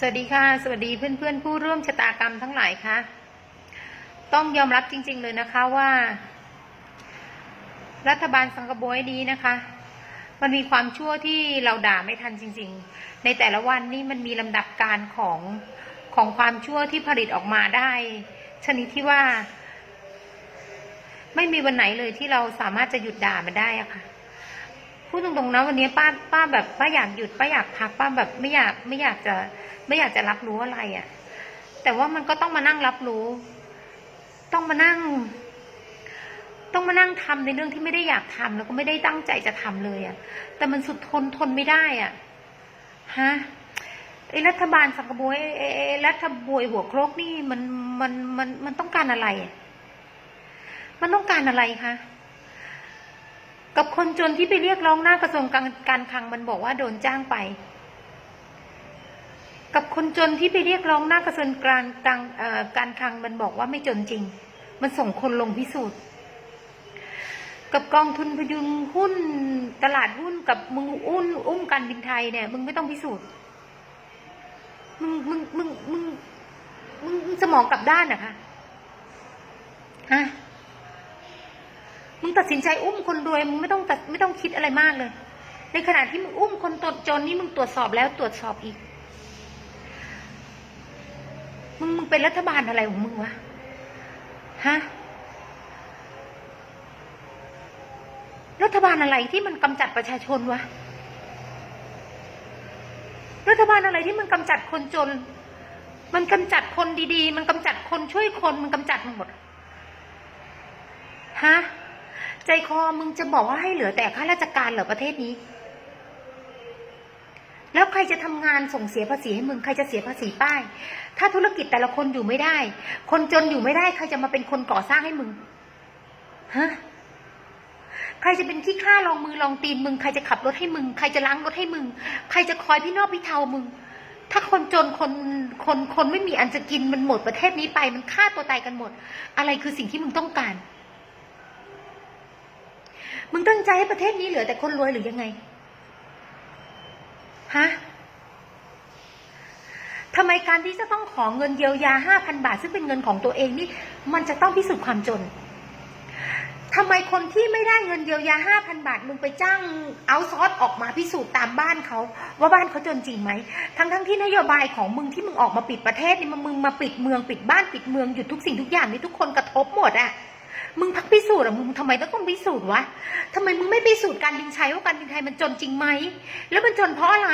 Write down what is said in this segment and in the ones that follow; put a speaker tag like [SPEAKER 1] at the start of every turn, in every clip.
[SPEAKER 1] สวัสดีค่ะ สวัสดีเพื่อนๆ ผู้ร่วมชะตากรรมทั้งหลายค่ะ ต้องยอมรับจริง ๆ เลยนะคะว่า รัฐบาลสังกบวยนี้นะคะ มันมีความชั่วที่เราด่าไม่ทันจริง ๆ ในแต่ละวันนี่มันมีลำดับการของของความชั่วที่ผลิตออกมาได้ ชนิดที่ว่า ไม่มีวันไหนเลยที่เราสามารถจะหยุดด่ามันได้อะค่ะ พูดตรงๆนะวันนี้ป้าป้าแบบป้าอยากหยุดป้าอยากพักป้าแบบไม่อยากไม่อยากจะ ไม่อยากจะรับรู้อะไรอะ่ะ แต่ว่ามันก็ต้องมานั่งรับรู้ ต้องมานั่ง ต้องมานั่งทำในเรื่องที่ไม่ได้อยากทำแล้วก็ไม่ได้ตั้งใจจะทำเลยอะ่ะ แต่มันสุดทนทนไม่ได้อะ่ะฮะไอ้รัฐบาลสังกบวยไอ้รัฐบวยหัวโครกนี่มันมันมันมันต้องการอะไร มันต้องการอะไรคะ กับคนจนที่ไปเรียกร้องหน้ากระทรวงการการคลังมันบอกว่าโดนจ้างไป กับคนจนที่ไปเรียกร้องหน้ากระทรวงการกลางเอ่อการคลังมันบอกว่าไม่จนจริง มันส่งคนลงพิสูจน์กับกองทุนพยุงหุ้นตลาดหุ้นกับมึงอุ้นอุ้มการบินไทยเนี่ยมึงไม่ต้องพิสูจน์มึงมึงมึงมึงมึงสมองกลับด้านอะคะฮะ มึงตัดสินใจอุ้มคนรวยมึงไม่ต้องตัดไม่ต้องคิดอะไรมากเลย ในขณะที่มึงอุ้มคนตนจนนี่มึงตรวจสอบแล้วตรวจสอบอีก มึงมึงเป็นรัฐบาลอะไรของมึงวะฮะรัฐบาลอะไรที่มันกำจัดประชาชนวะ รัฐบาลอะไรที่มันกำจัดคนจน มันกำจัดคนดีๆ มันกำจัดคนช่วยคน มันกำจัดหมด ฮะ ใจคอมึงจะบอกว่าให้เหลือแต่ข้าราชการเหรอประเทศนี้ แล้วใครจะทำงานส่งเสียภาษีให้มึงใครจะเสียภาษีป้าย ถ้าธุรกิจแต่ละคนอยู่ไม่ได้ คนจนอยู่ไม่ได้ใครจะมาเป็นคนก่อสร้างให้มึงฮะใครจะเป็นที่ข้าลองมือลองตีนมึง ใครจะขับรถให้มึง ใครจะล้างรถให้มึง ใครจะคอยพี่นอกพี่เทามึง ถ้าคนจนคนคนคนไม่มีอันจะกินมันหมดประเทศนี้ไปมันฆ่าตัวตายกันหมด อะไรคือสิ่งที่มึงต้องการ มึงตั้งใจให้ประเทศนี้เหลือแต่คนรวยหรือยังไง ฮะทำไมการที่จะต้องขอเงินเยียวยาห้าพันบาท ซึ่งเป็นเงินของตัวเองนี่ มันจะต้องพิสูจน์ความจนทำไมคนที่ไม่ได้เงินเยียวยาห้าพันบาท มึงไปจ้างเอาซอสออกมาพิสูจน์ตามบ้านเขา ว่าบ้านเขาจนจริงไหม ทั้งทั้งๆที่นโยบายของมึงที่มึงออกมาปิดประเทศนี่มึงมึงมาปิดเมืองปิดบ้านปิดเมืองหยุดทุกสิ่งทุกอย่างนี่ทุกคนกระทบหมดอะ มึงพักพิสูจน์อะมึงทำไมต้องต้องพิสูจน์วะทำไมมึงไม่พิสูจน์การบินไทยว่าการบินไทยมันจนจริงไหม แล้วมันจนเพราะอะไร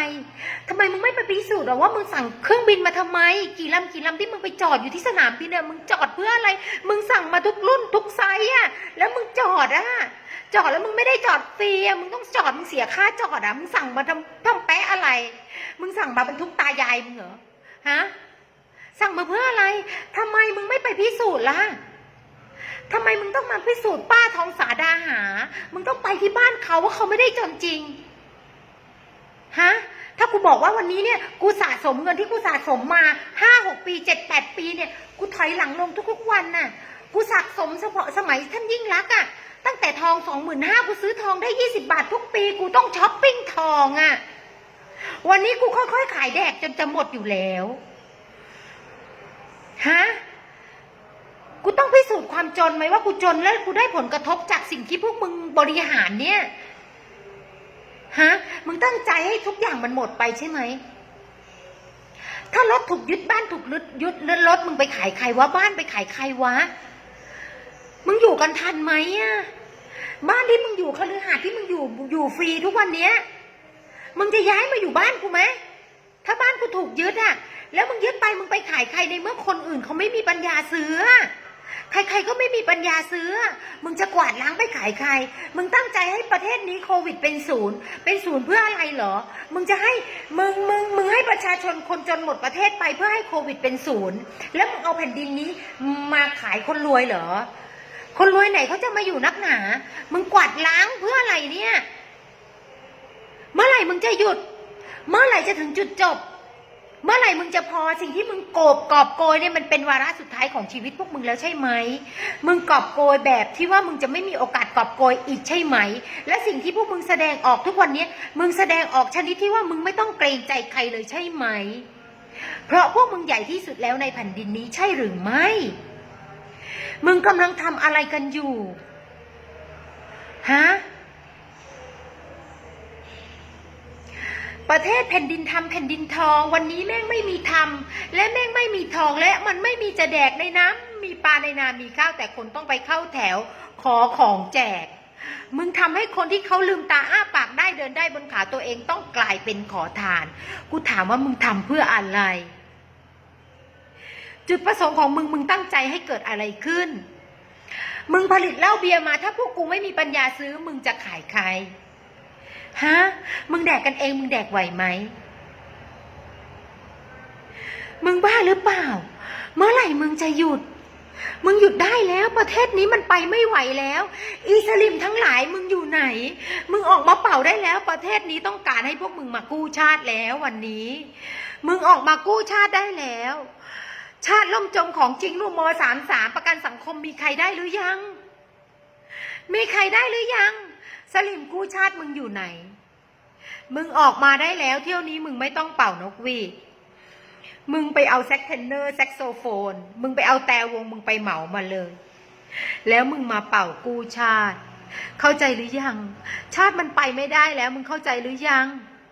[SPEAKER 1] ทำไมมึงไม่ไปพิสูจน์หรอว่ามึงสั่งเครื่องบินมาทำไม กี่ลำกี่ลำที่มึงไปจอดอยู่ที่สนามบินอะมึงจอดเพื่ออะไร มึงสั่งมาทุกรุ่นทุกไซส์อะแล้วมึงจอดอะจอดแล้วมึงไม่ได้จอดฟรีอะมึงต้องจอดมึงเสียค่าจอดอะมึงสั่งมาทำทำแปะอะไร มึงสั่งมาบรรทุกตายายมึงเหรอฮะสั่งมาเพื่ออะไรทำไมมึงไม่ไปพิสูจน์ล่ะ ทำไมมึงต้องมาพิสูจน์ป้าทองสาดาหา มึงต้องไปที่บ้านเขาว่าเขาไม่ได้จนจริง ฮะ ถ้ากูบอกว่าวันนี้เนี่ย กูสะสมเงินที่กูสะสมมาห้าหกปีเจ็ดแปดปีเนี่ย กูถอยหลังลงทุกๆวันน่ะ กูสะสมเฉพาะสมัยท่านยิ่งรักษณ์อะ ตั้งแต่ทองสองหมื่นห้ากูซื้อทองได้ยี่สิบาททุกปี กูต้องช้อปปิ้งทองอะ วันนี้กูค่อยๆขายแดกจนจะหมดอยู่แล้ว ฮะ กูต้องพิสูจน์ความจนไหมว่ากูจนแล้วกูได้ผลกระทบจากสิ่งที่พวกมึงบริหารเนี่ยฮะมึงตั้งใจให้ทุกอย่างมันหมดไปใช่ไหม ถ้ารถถูกยึดบ้านถูกยึดยึดรถมึงไปขายใครวะบ้านไปขายใครวะ มึงอยู่กันทันไหมอะบ้านที่มึงอยู่คฤหาสน์ที่มึงอยู่อยู่ฟรีทุกวันเนี้ย มึงจะย้ายมาอยู่บ้านกูไหมถ้าบ้านกูถูกยึดอะแล้วมึงยึดไปมึงไปขายใครในเมื่อคนอื่นเขาไม่มีปัญญาซื้ออะ ใครๆก็ไม่มีปัญญาซื้อ มึงจะกวาดล้างไปขายใคร มึงตั้งใจให้ประเทศนี้โควิดเป็นศูนย์ เป็นศูนย์เพื่ออะไรเหรอ มึงจะให้ มึง มึง มึงให้ประชาชนคนจนหมดประเทศไปเพื่อให้โควิดเป็นศูนย์ แล้วมึงเอาแผ่นดินนี้มาขายคนรวยเหรอ คนรวยไหนเขาจะมาอยู่นักหนา มึงกวาดล้างเพื่ออะไรเนี่ย เมื่อไหร่มึงจะหยุด เมื่อไหร่จะถึงจุดจบ เมื่อไหร่มึงจะพอสิ่งที่มึงโกบกอบโกยเนี่ยมันเป็นวาระสุดท้ายของชีวิตพวกมึงแล้วใช่ไหม มึงกอบโกยแบบที่ว่ามึงจะไม่มีโอกาสกอบโกยอีกใช่ไหม และสิ่งที่พวกมึงแสดงออกทุกวันนี้มึงแสดงออกชนิดที่ว่ามึงไม่ต้องเกรงใจใครเลยใช่ไหม เพราะพวกมึงใหญ่ที่สุดแล้วในแผ่นดินนี้ใช่หรือไม่ มึงกำลังทำอะไรกันอยู่ฮะ ประเทศแผ่นดินทำแผ่นดินทอง วันนี้แม่งไม่มีทำและแม่งไม่มีทองและมันไม่มีจะแดกในน้ำมีปลาในนามีข้าวแต่คนต้องไปเข้าแถวขอของแจก มึงทำให้คนที่เขาลืมตาอ้าปากได้เดินได้บนขาตัวเองต้องกลายเป็นขอทาน กูถามว่ามึงทำเพื่ออะไร จุดประสงค์ของมึงมึงตั้งใจให้เกิดอะไรขึ้น มึงผลิตเหล้าเบียร์มาถ้าพวกกูไม่มีปัญญาซื้อมึงจะขายใคร ฮะ มึงแดกกันเอง มึงแดกไหวไหม มึงบ้าหรือเปล่า เมื่อไหร่มึงจะหยุด มึงหยุดได้แล้วประเทศนี้มันไปไม่ไหวแล้ว อีสลิมทั้งหลายมึงอยู่ไหน มึงออกมาเป่าได้แล้ว ประเทศนี้ต้องการให้พวกมึงมากู้ชาติแล้ววันนี้ มึงออกมากู้ชาติได้แล้ว ชาติล่มจมของจริงรูปมสามสามประกันสังคมมีใครได้หรือยัง มีใครได้หรือยัง สลิมกู้ชาติมึงอยู่ไหน มึงออกมาได้แล้วเที่ยวนี้มึงไม่ต้องเป่านกหวีดมึงไปเอาแซกเทนเนอร์แซกโซโฟน มึงไปเอาแต่วงมึงไปเหมามาเลย แล้วมึงมาเป่ากู้ชาติ เข้าใจหรือยัง ชาติมันไปไม่ได้แล้ว มึงเข้าใจหรือยัง